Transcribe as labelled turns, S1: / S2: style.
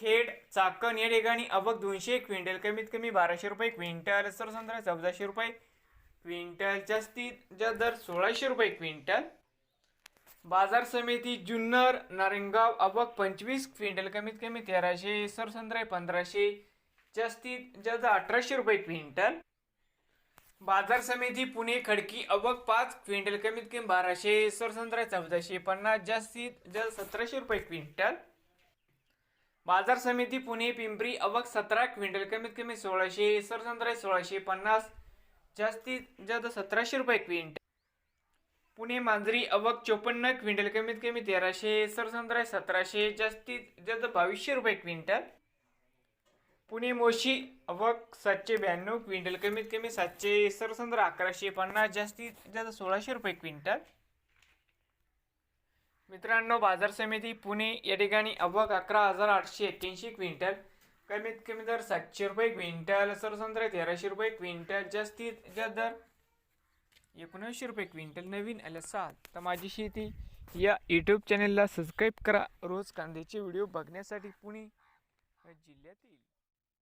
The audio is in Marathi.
S1: खेड चाकण या ठिकाणी अवक दोनशे क्विंटल कमीत कमी बाराशे रुपये क्विंटल. सरसंद्रा चौदाशे रुपये क्विंटल. जास्तीत जास्त दर सोळाशे रुपये क्विंटल. बाजार समिती जुन्नर नारायणगाव अवक पंचवीस क्विंटल कमीत कमी तेराशे. सरसंद्रा पंधराशे. जास्तीत जास्त अठराशे रुपये क्विंटल. बाजार समिती पुणे खडकी अवक पाच क्विंटल कमीत कमी बाराशे. सरसंद्रा चौदाशे पन्नास. जास्तीत जास्त सतराशे रुपये क्विंटल. बाजार समिती पुणे पिंपरी अवक सतरा क्विंटल कमीत कमी सोळाशे सरसंद्रा सोळाशे पन्नास जास्तीत जास्त सतराशे रुपये क्विंटल. पुणे मांजरी अवक चोपन्न क्विंटल कमीत कमी तेराशे सरसंद्रा सतराशे जास्तीत जास्त बावीसशे रुपये क्विंटल. पुणे मोशी अवक सातशे ब्याण्णव क्विंटल कमीत कमी सातशे सरसंद्रा अकराशे पन्नास जास्तीत जास्त सोळाशे रुपये क्विंटल. मित्रांनो बाजार समिती पुणे या ठिकाणी अवक अकरा हजार आठशे एक्क्याऐंशी क्विंटल कमीत कमी दर सातशे रुपये क्विंटल सरसंद्रा तेराशे रुपये क्विंटल जास्तीत जास्त दर एकोणऐंशी रुपये क्विंटल नवीन आले सात. तर माझी शेती या यूट्यूब चॅनेलला सबस्क्राईब करा. रोज कांद्याचे व्हिडिओ बघण्यासाठी पुणे जिल्ह्यातील